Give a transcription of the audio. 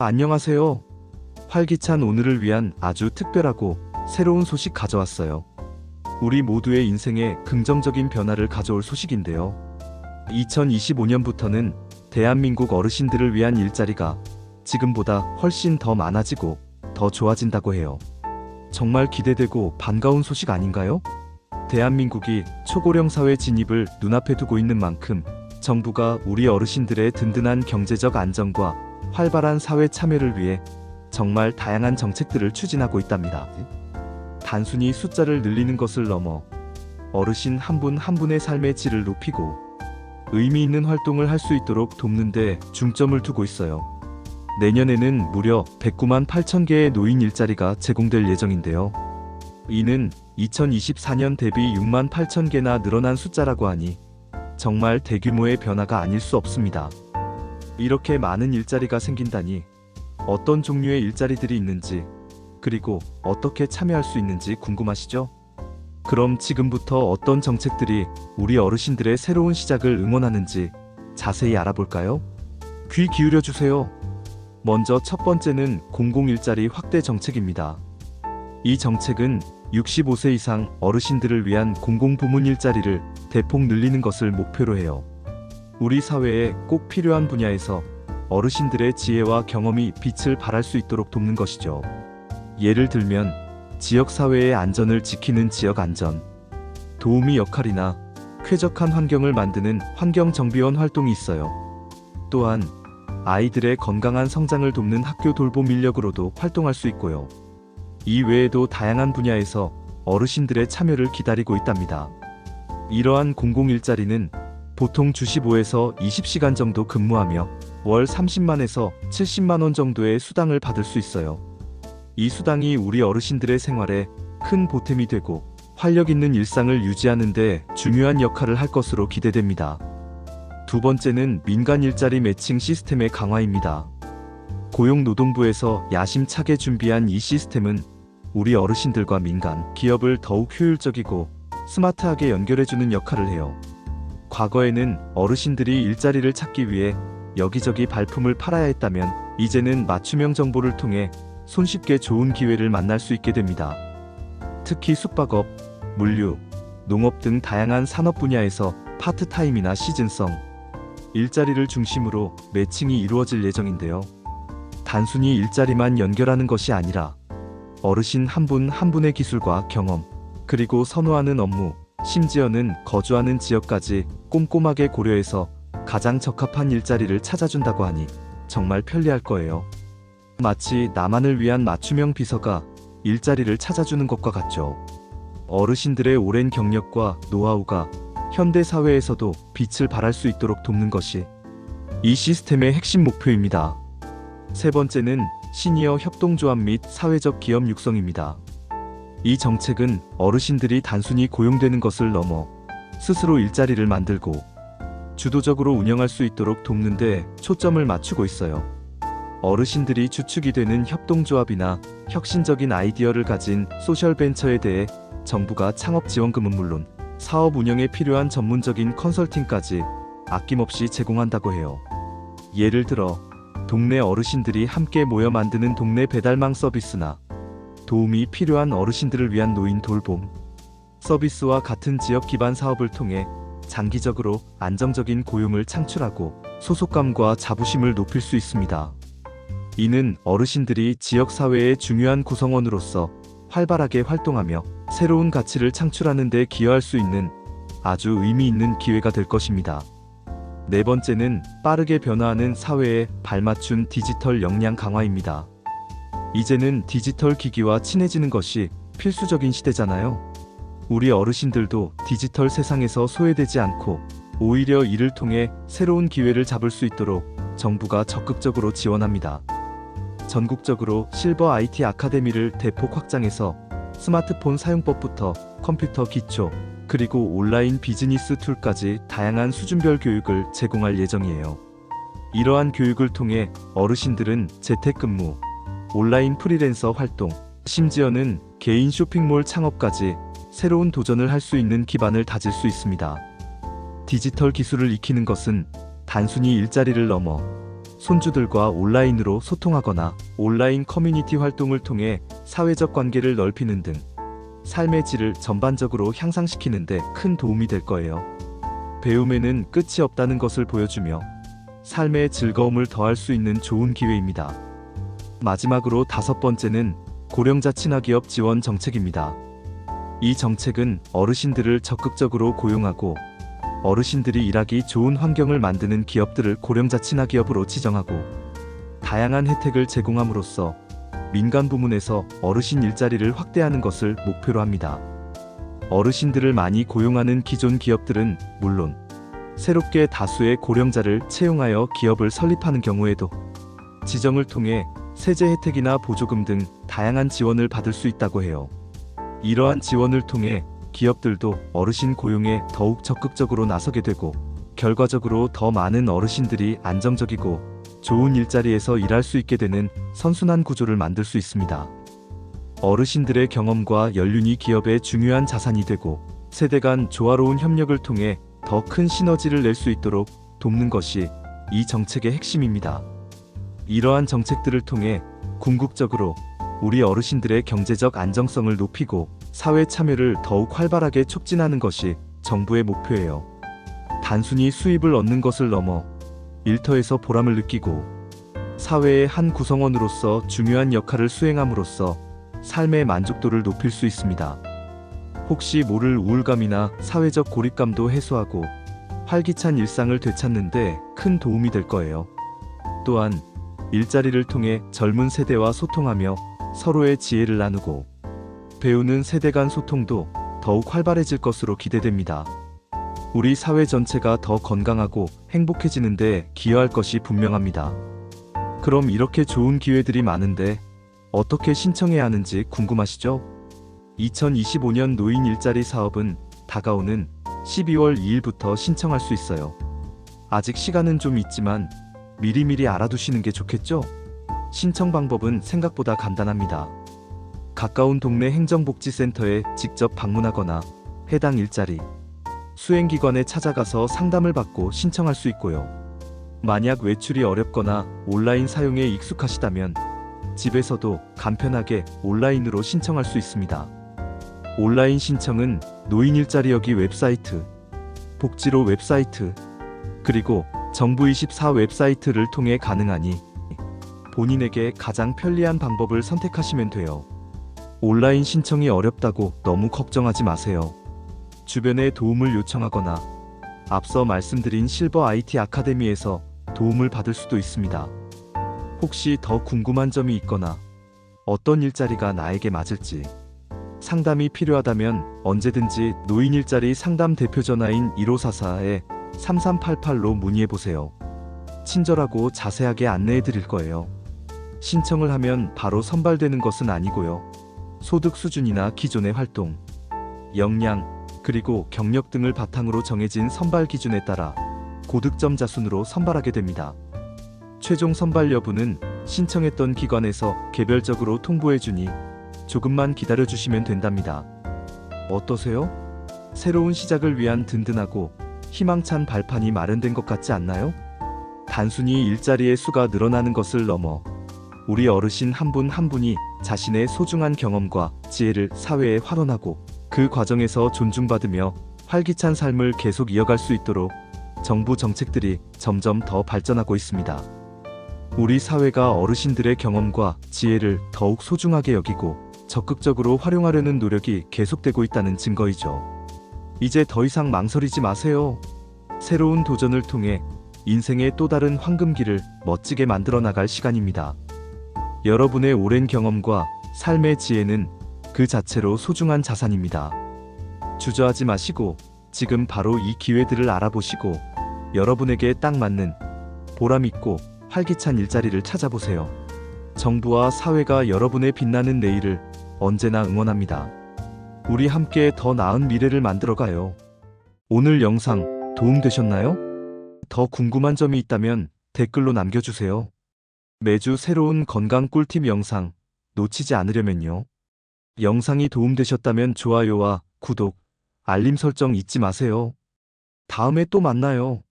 안녕하세요. 활기찬 오늘을 위한 아주 특별하고 새로운 소식 가져왔어요. 우리 모두의 인생에 긍정적인 변화를 가져올 소식인데요. 2025년부터는 대한민국 어르신들을 위한 일자리가 지금보다 훨씬 더 많아지고 더 좋아진다고 해요. 정말 기대되고 반가운 소식 아닌가요? 대한민국이 초고령 사회 진입을 눈앞에 두고 있는 만큼 정부가 우리 어르신들의 든든한 경제적 안정과 활발한 사회 참여를 위해 정말 다양한 정책들을 추진하고 있답니다. 단순히 숫자를 늘리는 것을 넘어 어르신 한분한 분의 삶의 질을 높이고 의미 있는 활동을 할 수 있도록 돕는 데 중점을 두고 있어요. 내년에는 무려 109만 8천 개의 노인 일자리가 제공될 예정인데요. 이는 2024년 대비 6만 8천 개나 늘어난 숫자라고 하니 정말 대규모의 변화가 아닐 수 없습니다. 이렇게 많은 일자리가 생긴다니 어떤 종류의 일자리들이 있는지 그리고 어떻게 참여할 수 있는지 궁금하시죠? 그럼 지금부터 어떤 정책들이 우리 어르신들의 새로운 시작을 응원하는지 자세히 알아볼까요? 귀 기울여 주세요. 먼저 첫 번째는 공공 일자리 확대 정책입니다. 이 정책은 65세 이상 어르신들을 위한 공공 부문 일자리를 대폭 늘리는 것을 목표로 해요. 우리 사회에 꼭 필요한 분야에서 어르신들의 지혜와 경험이 빛을 발할 수 있도록 돕는 것이죠. 예를 들면 지역 사회의 안전을 지키는 지역 안전, 도우미 역할이나 쾌적한 환경을 만드는 환경 정비원 활동이 있어요. 또한 아이들의 건강한 성장을 돕는 학교 돌봄 인력으로도 활동할 수 있고요. 이 외에도 다양한 분야에서 어르신들의 참여를 기다리고 있답니다. 이러한 공공 일자리는 보통 주 15에서 20시간 정도 근무하며 월 30만에서 70만 원 정도의 수당을 받을 수 있어요. 이 수당이 우리 어르신들의 생활에 큰 보탬이 되고 활력 있는 일상을 유지하는 데 중요한 역할을 할 것으로 기대됩니다. 두 번째는 민간 일자리 매칭 시스템의 강화입니다. 고용노동부에서 야심차게 준비한 이 시스템은 우리 어르신들과 민간 기업을 더욱 효율적이고 스마트하게 연결해주는 역할을 해요. 과거에는 어르신들이 일자리를 찾기 위해 여기저기 발품을 팔아야 했다면 이제는 맞춤형 정보를 통해 손쉽게 좋은 기회를 만날 수 있게 됩니다. 특히 숙박업, 물류, 농업 등 다양한 산업 분야에서 파트타임이나 시즌성, 일자리를 중심으로 매칭이 이루어질 예정인데요. 단순히 일자리만 연결하는 것이 아니라 어르신 한 분한 분의 기술과 경험, 그리고 선호하는 업무, 심지어는 거주하는 지역까지 꼼꼼하게 고려해서 가장 적합한 일자리를 찾아준다고 하니 정말 편리할 거예요. 마치 나만을 위한 맞춤형 비서가 일자리를 찾아주는 것과 같죠. 어르신들의 오랜 경력과 노하우가 현대 사회에서도 빛을 발할 수 있도록 돕는 것이 이 시스템의 핵심 목표입니다. 세 번째는 시니어 협동조합 및 사회적 기업 육성입니다. 이 정책은 어르신들이 단순히 고용되는 것을 넘어 스스로 일자리를 만들고 주도적으로 운영할 수 있도록 돕는 데 초점을 맞추고 있어요. 어르신들이 주축이 되는 협동조합이나 혁신적인 아이디어를 가진 소셜벤처에 대해 정부가 창업 지원금은 물론 사업 운영에 필요한 전문적인 컨설팅까지 아낌없이 제공한다고 해요. 예를 들어 동네 어르신들이 함께 모여 만드는 동네 배달망 서비스나 도움이 필요한 어르신들을 위한 노인 돌봄 서비스와 같은 지역 기반 사업을 통해 장기적으로 안정적인 고용을 창출하고 소속감과 자부심을 높일 수 있습니다. 이는 어르신들이 지역 사회의 중요한 구성원으로서 활발하게 활동하며 새로운 가치를 창출하는 데 기여할 수 있는 아주 의미 있는 기회가 될 것입니다. 네 번째는 빠르게 변화하는 사회에 발맞춘 디지털 역량 강화입니다. 이제는 디지털 기기와 친해지는 것이 필수적인 시대잖아요. 우리 어르신들도 디지털 세상에서 소외되지 않고 오히려 이를 통해 새로운 기회를 잡을 수 있도록 정부가 적극적으로 지원합니다. 전국적으로 실버 IT 아카데미를 대폭 확장해서 스마트폰 사용법부터 컴퓨터 기초, 그리고 온라인 비즈니스 툴까지 다양한 수준별 교육을 제공할 예정이에요. 이러한 교육을 통해 어르신들은 재택근무, 온라인 프리랜서 활동, 심지어는 개인 쇼핑몰 창업까지 새로운 도전을 할 수 있는 기반을 다질 수 있습니다. 디지털 기술을 익히는 것은 단순히 일자리를 넘어 손주들과 온라인으로 소통하거나 온라인 커뮤니티 활동을 통해 사회적 관계를 넓히는 등 삶의 질을 전반적으로 향상시키는데 큰 도움이 될 거예요. 배움에는 끝이 없다는 것을 보여주며 삶의 즐거움을 더할 수 있는 좋은 기회입니다. 마지막으로 다섯 번째는 고령자 친화기업 지원 정책입니다. 이 정책은 어르신들을 적극적으로 고용하고 어르신들이 일하기 좋은 환경을 만드는 기업들을 고령자 친화기업으로 지정하고 다양한 혜택을 제공함으로써 민간 부문에서 어르신 일자리를 확대하는 것을 목표로 합니다. 어르신들을 많이 고용하는 기존 기업들은 물론 새롭게 다수의 고령자를 채용하여 기업을 설립하는 경우에도 지정을 통해 세제 혜택이나 보조금 등 다양한 지원을 받을 수 있다고 해요. 이러한 지원을 통해 기업들도 어르신 고용에 더욱 적극적으로 나서게 되고 결과적으로 더 많은 어르신들이 안정적이고 좋은 일자리에서 일할 수 있게 되는 선순환 구조를 만들 수 있습니다. 어르신들의 경험과 연륜이 기업의 중요한 자산이 되고 세대 간 조화로운 협력을 통해 더 큰 시너지를 낼 수 있도록 돕는 것이 이 정책의 핵심입니다. 이러한 정책들을 통해 궁극적으로 우리 어르신들의 경제적 안정성을 높이고 사회 참여를 더욱 활발하게 촉진하는 것이 정부의 목표예요. 단순히 수입을 얻는 것을 넘어 일터에서 보람을 느끼고 사회의 한 구성원으로서 중요한 역할을 수행함으로써 삶의 만족도를 높일 수 있습니다. 혹시 모를 우울감이나 사회적 고립감도 해소하고 활기찬 일상을 되찾는데 큰 도움이 될 거예요. 또한 일자리를 통해 젊은 세대와 소통하며 서로의 지혜를 나누고 배우는 세대 간 소통도 더욱 활발해질 것으로 기대됩니다. 우리 사회 전체가 더 건강하고 행복해지는데 기여할 것이 분명합니다. 그럼 이렇게 좋은 기회들이 많은데 어떻게 신청해야 하는지 궁금하시죠? 2025년 노인 일자리 사업은 다가오는 12월 2일부터 신청할 수 있어요. 아직 시간은 좀 있지만 미리미리 알아두시는 게 좋겠죠? 신청 방법은 생각보다 간단합니다. 가까운 동네 행정복지센터에 직접 방문하거나 해당 일자리, 수행기관에 찾아가서 상담을 받고 신청할 수 있고요. 만약 외출이 어렵거나 온라인 사용에 익숙하시다면 집에서도 간편하게 온라인으로 신청할 수 있습니다. 온라인 신청은 노인 일자리 여기 웹사이트, 복지로 웹사이트, 그리고 정부24 웹사이트를 통해 가능하니 본인에게 가장 편리한 방법을 선택하시면 돼요. 온라인 신청이 어렵다고 너무 걱정하지 마세요. 주변에 도움을 요청하거나 앞서 말씀드린 실버 IT 아카데미에서 도움을 받을 수도 있습니다. 혹시 더 궁금한 점이 있거나 어떤 일자리가 나에게 맞을지 상담이 필요하다면 언제든지 노인 일자리 상담 대표 전화인 1544에 3388로 문의해 보세요. 친절하고 자세하게 안내해 드릴 거예요. 신청을 하면 바로 선발되는 것은 아니고요. 소득 수준이나 기존의 활동, 역량, 그리고 경력 등을 바탕으로 정해진 선발 기준에 따라 고득점 자순으로 선발하게 됩니다. 최종 선발 여부는 신청했던 기관에서 개별적으로 통보해 주니 조금만 기다려 주시면 된답니다. 어떠세요? 새로운 시작을 위한 든든하고 희망찬 발판이 마련된 것 같지 않나요? 단순히 일자리의 수가 늘어나는 것을 넘어 우리 어르신 한 분 한 분이 자신의 소중한 경험과 지혜를 사회에 활원하고 그 과정에서 존중받으며 활기찬 삶을 계속 이어갈 수 있도록 정부 정책들이 점점 더 발전하고 있습니다. 우리 사회가 어르신들의 경험과 지혜를 더욱 소중하게 여기고 적극적으로 활용하려는 노력이 계속되고 있다는 증거이죠. 이제 더 이상 망설이지 마세요. 새로운 도전을 통해 인생의 또 다른 황금기를 멋지게 만들어 나갈 시간입니다. 여러분의 오랜 경험과 삶의 지혜는 그 자체로 소중한 자산입니다. 주저하지 마시고 지금 바로 이 기회들을 알아보시고 여러분에게 딱 맞는 보람있고 활기찬 일자리를 찾아보세요. 정부와 사회가 여러분의 빛나는 내일을 언제나 응원합니다. 우리 함께 더 나은 미래를 만들어가요. 오늘 영상 도움되셨나요? 더 궁금한 점이 있다면 댓글로 남겨주세요. 매주 새로운 건강 꿀팁 영상 놓치지 않으려면요. 영상이 도움되셨다면 좋아요와 구독, 알림 설정 잊지 마세요. 다음에 또 만나요.